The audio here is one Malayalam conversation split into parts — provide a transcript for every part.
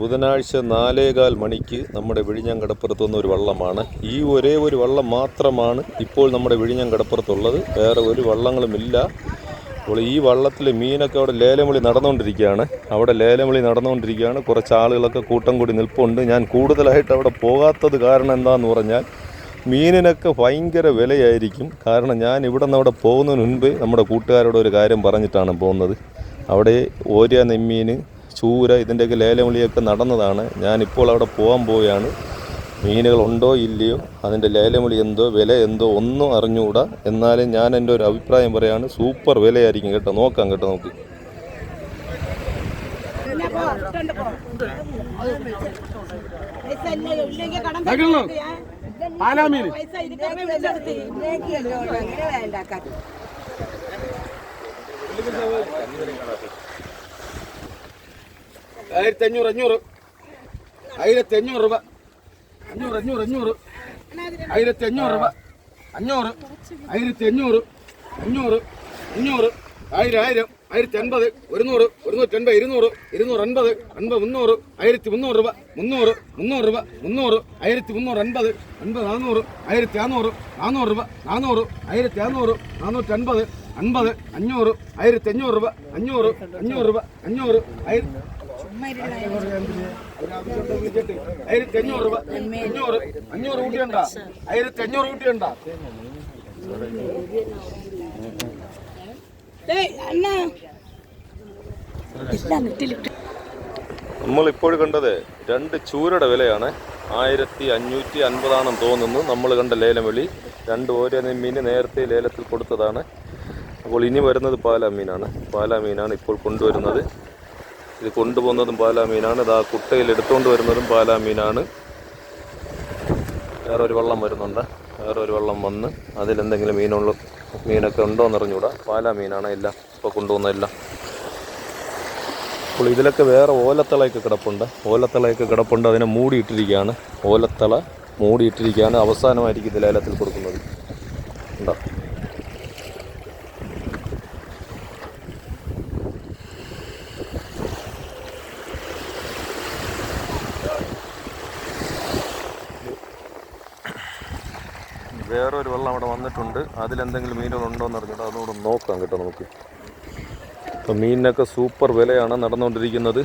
ബുധനാഴ്ച നാലേകാൽ മണിക്ക് നമ്മുടെ വിഴിഞ്ഞം കടപ്പുറത്തുനിന്ന് ഒരു വള്ളമാണ്. ഈ ഒരേ ഒരു വള്ളം മാത്രമാണ് ഇപ്പോൾ നമ്മുടെ വിഴിഞ്ഞം കടപ്പുറത്തുള്ളത് വേറെ ഒരു വള്ളങ്ങളുമില്ല അപ്പോൾ ഈ വള്ളത്തിൽ മീനൊക്കെ അവിടെ ലേലവിളി നടന്നുകൊണ്ടിരിക്കുകയാണ്. അവിടെ ലേലവിളി നടന്നുകൊണ്ടിരിക്കുകയാണ്. കുറച്ച് ആളുകളൊക്കെ കൂട്ടം കൂടി നിൽപ്പുണ്ട്. ഞാൻ കൂടുതലായിട്ട് അവിടെ പോകാത്തത് കാരണം എന്താണെന്ന് പറഞ്ഞാൽ മീനിനൊക്കെ ഭയങ്കര വിലയായിരിക്കും. കാരണം ഞാൻ ഇവിടെ നിന്ന് അവിടെ പോകുന്നതിന് മുൻപ് നമ്മുടെ കൂട്ടുകാരോട് ഒരു കാര്യം പറഞ്ഞിട്ടാണ് പോകുന്നത്. അവിടെ ഓരിയ നെമ്മീൻ ചൂര ഇതിന്റെയൊക്കെ ലേലവിളിയൊക്കെ നടന്നതാണ്. ഞാനിപ്പോൾ അവിടെ പോകാൻ പോവുകയാണ്. മീനുകൾ ഉണ്ടോ ഇല്ലയോ അതിന്റെ ലേലവിളി എന്തോ വില എന്തോ ഒന്നും അറിഞ്ഞുകൂടാ. എന്നാലും ഞാൻ എന്റെ ഒരു അഭിപ്രായം പറയാണ് സൂപ്പർ വിലയായിരിക്കും കേട്ടോ. നോക്കാം കേട്ടോ നമുക്ക്. പാലാമീൻ. ആയിരത്തി അഞ്ഞൂറ്. അഞ്ഞൂറ് ആയിരത്തി അഞ്ഞൂറ് രൂപ. അഞ്ഞൂറ് അഞ്ഞൂറ് അഞ്ഞൂറ്. ആയിരത്തി അഞ്ഞൂറ് രൂപ. അഞ്ഞൂറ്. ആയിരത്തി അഞ്ഞൂറ്. അഞ്ഞൂറ്. അഞ്ഞൂറ് ആയിരം ആയിരം. ആയിരത്തി അൻപത് ഒരുന്നൂറ്. ഒരുന്നൂറ്റി അൻപത് ഇരുന്നൂറ്. ഇരുന്നൂറ് അൻപത് അൻപത് മുന്നൂറ്. ആയിരത്തി മുന്നൂറ് രൂപ. മുന്നൂറ്. മുന്നൂറ് രൂപ. മുന്നൂറ്. ആയിരത്തി മുന്നൂറ് അൻപത്. അൻപത് നാനൂറ് ആയിരത്തി അറുന്നൂറ് നാനൂറ് രൂപ. നാനൂറ് ആയിരത്തി അറുന്നൂറ് നാനൂറ്റി അൻപത്. അൻപത് അഞ്ഞൂറ്. ആയിരത്തി അഞ്ഞൂറ് രൂപ. അഞ്ഞൂറ്. അഞ്ഞൂറ് രൂപ. അഞ്ഞൂറ്. ആയിരത്തി ആയിരത്തി അഞ്ഞൂറ് ഇപ്പോൾ കണ്ടത് രണ്ട് ചൂരയുടെ വിലയാണ്. ആയിരത്തി അഞ്ഞൂറ്റി അൻപതാണെന്ന് തോന്നുന്നു. നമ്മൾ കണ്ട ലേലം വിളി രണ്ട് ഓരോ മീൻ നേരത്തെ ലേലത്തിൽ കൊടുത്തതാണ്. അപ്പോൾ ഇനി വരുന്നത് പാലാ മീനാണ്. പാലാ മീനാണ് ഇപ്പോൾ കൊണ്ടുവരുന്നത്. ഇത് കൊണ്ടുപോകുന്നതും പാലാ മീനാണ് ഇത് ആ കുട്ടയിൽ എടുത്തുകൊണ്ട് വരുന്നതും പാലാ മീനാണ് വേറെ ഒരു വെള്ളം വരുന്നുണ്ട്. വേറെ ഒരു വെള്ളം വന്ന് അതിലെന്തെങ്കിലും മീനുള്ള മീനൊക്കെ ഉണ്ടോ എന്ന് അറിഞ്ഞൂടാ പാലാ മീനാണ് എല്ലാം. ഇപ്പോൾ കൊണ്ടുപോകുന്നതെല്ലാം അപ്പോൾ ഇതിലൊക്കെ വേറെ ഓലത്തളയൊക്കെ കിടപ്പുണ്ട്. ഓലത്തളയൊക്കെ കിടപ്പുണ്ട്. അതിനെ മൂടിയിട്ടിരിക്കുകയാണ്. ഓലത്തള മൂടിയിട്ടിരിക്കുകയാണ്. അവസാനമായിരിക്കും ഇത് ലേലത്തിൽ കൊടുക്കുന്നത്. ഉണ്ടോ? വേറൊരു വെള്ളം അവിടെ വന്നിട്ടുണ്ട്. അതിലെന്തെങ്കിലും മീനുകളുണ്ടോ എന്ന് അറിഞ്ഞിട്ട് അതുകൂടെ നോക്കാം കേട്ടോ നമുക്ക്. ഇപ്പം മീനിനൊക്കെ സൂപ്പർ വിലയാണ് നടന്നുകൊണ്ടിരിക്കുന്നത്.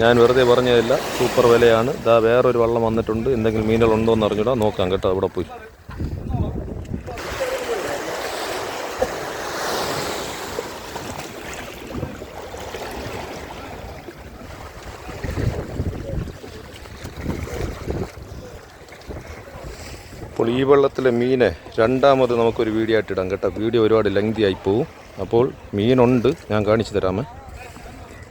ഞാൻ വെറുതെ പറഞ്ഞതല്ല സൂപ്പർ വിലയാണ്. ഇതാ വേറൊരു വെള്ളം വന്നിട്ടുണ്ട്. എന്തെങ്കിലും മീനുകളുണ്ടോ എന്ന് അറിഞ്ഞിട്ടാ നോക്കാം കേട്ടോ അവിടെ പോയി. അപ്പോൾ ഈ വെള്ളത്തിലെ മീനെ രണ്ടാമത് നമുക്കൊരു വീഡിയോ ആയിട്ട് ഇടാം കേട്ടോ. വീഡിയോ ഒരുപാട് ലെങ്തി ആയി പോവും. അപ്പോൾ മീനുണ്ട് ഞാൻ കാണിച്ചു തരാമേ.